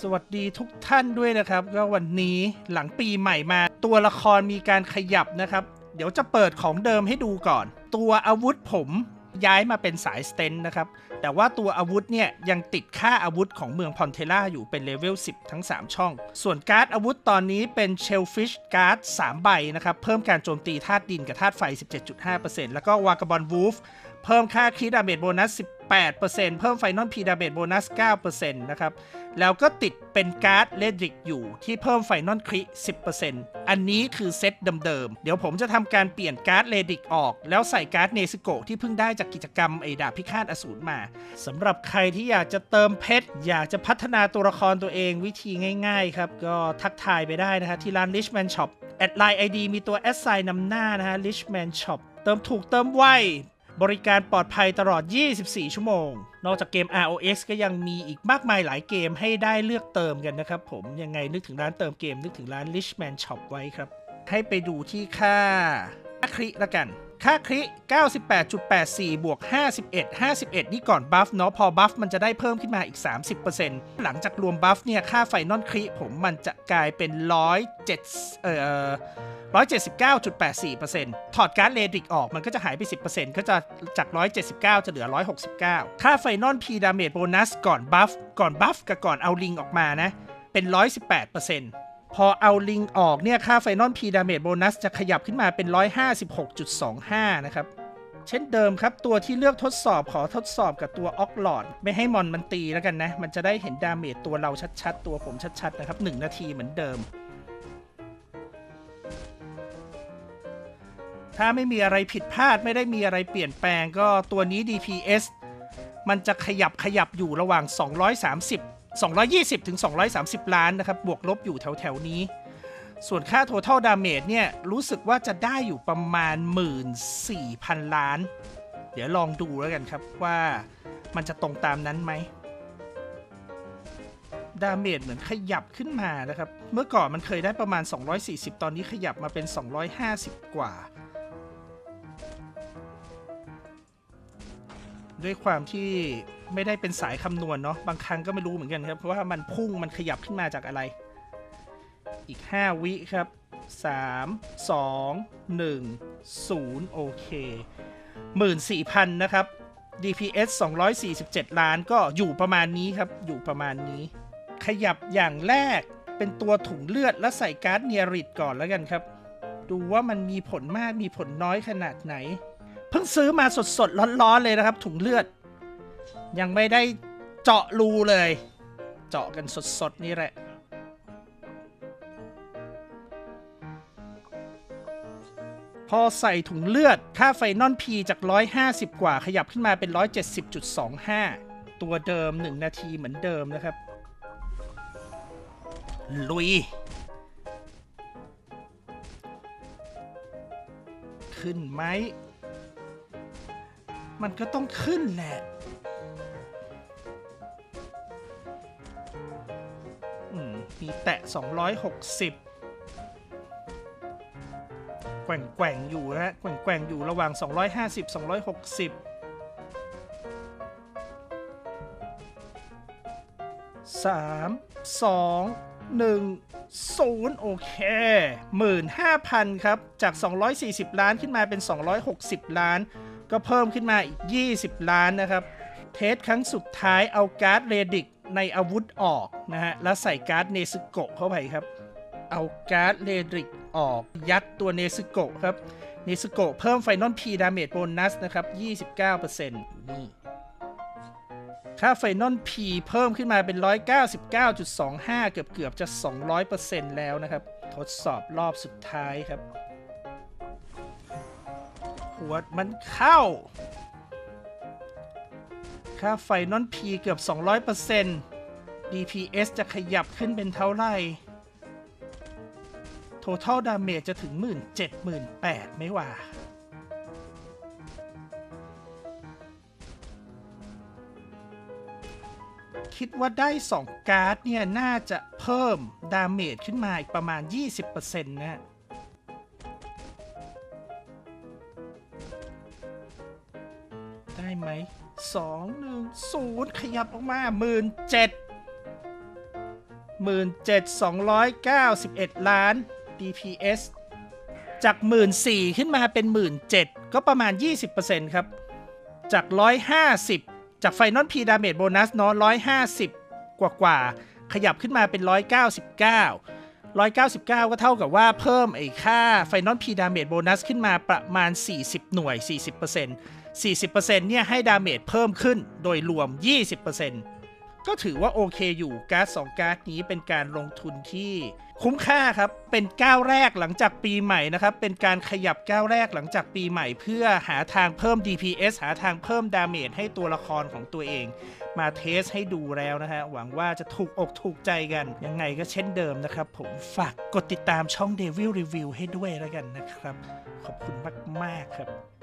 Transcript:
สวัสดีทุกท่านด้วยนะครับ ก็วันนี้หลังปีใหม่มา ตัวละครมีการขยับนะครับ เดี๋ยวจะเปิดของเดิมให้ดูก่อน ตัวอาวุธผมย้ายมาเป็นสายสเตนนะครับ แต่ว่าตัวอาวุธเนี่ยยังติดค่าอาวุธของเมืองพอนเทล่าอยู่เป็นเลเวล 10 ทั้ง 3 ช่อง ส่วนการ์ดอาวุธตอนนี้เป็นเชลฟิชการ์ด 3 ใบนะครับ เพิ่มการโจมตีธาตุดินกับธาตุไฟ 17.5%แล้วก็วากาบอนวูฟเพิ่มค่าคีดาเมจโบนัส 8%เพิ่มไฟนอลพีดาเมจโบนัส9%นะครับ แล้วก็ติดเป็นการ์ดเลดริกอยู่ที่เพิ่มไฟนอลคริ10%อันนี้คือเซตเดิมๆ เดี๋ยวผมจะทำการเปลี่ยนการ์ดเลดริกออก แล้วใส่การ์ดเนซิโกที่เพิ่งได้จากกิจกรรมไอดาพิฆาตอสูรมาสำหรับใครที่อยากจะเติมเพชร อยากจะพัฒนาตัวละครตัวเองวิธีง่าย ๆ ครับ ก็ทักทายไปได้นะฮะที่ร้าน Richman Shop แอดไลน์ ID มีตัวแอดไซน์นำหน้านะฮะ Richman Shop เติมถูกเติมไว บริการปลอดภัยตลอด 24 ชั่วโมง นอกจากเกม ROX ก็ยังมีอีกมากมายหลายเกมให้ได้เลือกเติมกันนะครับผม ยังไงนึกถึงร้านเติมเกมนึกถึงร้าน Richman Shop ไว้ครับ ให้ไปดูที่ค่าค่าคริละกัน ค่าคริ 98.84 บวก 51 51 นี่ก่อนบัฟเนาะ พอบัฟมันจะได้เพิ่มขึ้นมาอีก 30%หลังจากรวมบัฟเนี่ย ค่าไฟนอลคริ ผมมันจะกลายเป็น 107 เอ่อ179.84%ถอดการ์ดเลดิกออกมันก็จะหายไป 10%ก็จะจาก 179 จะเหลือ 169 ค่าไฟนอลพีดาเมจโบนัสก่อนบัฟ ก่อนบัฟกับก่อนเอาลิงออกมานะ เป็น 118% พอเอาลิงออกเนี่ยค่าไฟนอลพีดาเมจโบนัสจะขยับขึ้นมาเป็น 156.25 นะครับ เช่นเดิมครับ ตัวที่เลือกทดสอบขอทดสอบกับตัวออกหลอด ไม่ให้มอนมันตีแล้วกันนะ มันจะได้เห็นดาเมจตัวเราชัดๆ ตัวผมชัดๆ นะครับ 1 นาทีเหมือนเดิม ถ้าไม่มีอะไรผิดพลาดไม่ได้มีอะไรเปลี่ยนแปลงก็ตัวนี้ DPS มันจะขยับขยับอยู่ระหว่าง 230 220ถึง230 ล้านนะครับ บวกลบอยู่แถวแถวนี้ ส่วนค่า total damage เนี่ย รู้สึกว่าจะได้อยู่ประมาณ 14,000 ล้าน เดี๋ยวลองดูแล้วกันครับว่ามันจะตรงตามนั้นไหมดาเมจเหมือนขยับขึ้นมานะครับ เมื่อก่อนมันเคยได้ประมาณ 240 ตอนนี้ขยับมาเป็น 250 กว่า ด้วยความที่ไม่ได้เป็นสายคำนวณเนาะบางครั้งก็ไม่รู้เหมือนกันครับ เพราะว่ามันพุ่งมันขยับขึ้นมาจากอะไร อีก 5 วิครับ 3 2 1 0 โอเค 14,000 นะครับ DPS 247 ล้านก็อยู่ประมาณนี้ครับ อยู่ประมาณนี้ ขยับอย่างแรกเป็นตัวถุงเลือดและใส่การ์ดเนียริดก่อนแล้วกันครับ ดูว่ามันมีผลมากมีผลน้อยขนาดไหน เพิ่งซื้อมาสดๆร้อนๆเลยนะครับ ถุงเลือด ยังไม่ได้เจาะรูเลย เจาะกันสดๆนี่แหละพอใส่ถุงเลือด ค่าไฟนอลพีจาก 150 กว่า ขยับขึ้นมาเป็น 170.25 ตัวเดิม 1 นาทีเหมือนเดิมนะครับ ลุย ขึ้นไหม มันก็ต้องขึ้นแหละมีแตะ 260แกว่งแกว่งอยู่นะฮะแกว่งแกว่งอยู่ระหว่าง 250 260 3 2 1 0 โอเค 15,000 ครับ จาก 240 ล้านขึ้นมาเป็น 260 ล้าน ก็เพิ่มขึ้นมาอีก 20 ล้านนะครับ เทสครั้งสุดท้ายเอาการ์ดเรดิกในอาวุธออกนะฮะ แล้วใส่การ์ดเนซึโกะเข้าไปครับ เอาการ์ดเรดิกออกยัดตัวเนซึโกะครับ เนซึโกะเพิ่มไฟนอลพีดาเมจโบนัสนะครับ 29%นี่ค่าไฟนอล P เพิ่มขึ้นมาเป็น 199.25 เกือบเกือบๆจะ 200%แล้วนะครับ ทดสอบรอบสุดท้ายครับ หัวดมันเข้า ค่าไฟนอล P เกือบ 200% DPS จะขยับขึ้นเป็นเท่าไหร่ Total Damage จะถึง 17 18ไม่ว่า คิดว่าได้ 2 การ์ดเนี่ย น่าจะเพิ่มดาเมจขึ้นมาอีกประมาณ 20%นะ ไหมสองหนึ่งศูนย์ขยับออกมาหมื่นเจ็ดหมื่นเจ็ดสองร้อยเก้าสิบเอ็ดล้าน DPS จากหมื่นสี่ขึ้นมาเป็นหมื่นเจ็ดก็ประมาณยี่สิบเปอร์เซ็นต์ครับ จากร้อยห้าสิบจากไฟนอลพีดาเมจโบนัสเนาะ150 กว่ากว่า ขยับขึ้นมาเป็นร้อยเก้าสิบเก้าร้อยเก้าสิบเก้าก็เท่ากับว่าเพิ่มไอ้ค่าไฟนอลพีดาเมจโบนัสขึ้นมาประมาณสี่สิบหน่วยสี่สิบเปอร์เซ็นต์ 40%เนี่ยให้ดาเมจเพิ่มขึ้นโดยรวม 20%ก็ถือว่าโอเคอยู่การ์ดสองการ์ดนี้เป็นการลงทุนที่คุ้มค่าครับ เป็นก้าวแรกหลังจากปีใหม่นะครับ เป็นการขยับก้าวแรกหลังจากปีใหม่ เพื่อหาทางเพิ่ม DPS หาทางเพิ่มดาเมจให้ตัวละครของตัวเอง มาเทสให้ดูแล้วนะฮะ หวังว่าจะถูกอกถูกใจกัน ยังไงก็เช่นเดิมนะครับ ผมฝากกดติดตามช่อง Devil Review ให้ด้วยแล้วกันนะครับ ขอบคุณมาก ๆ ครับ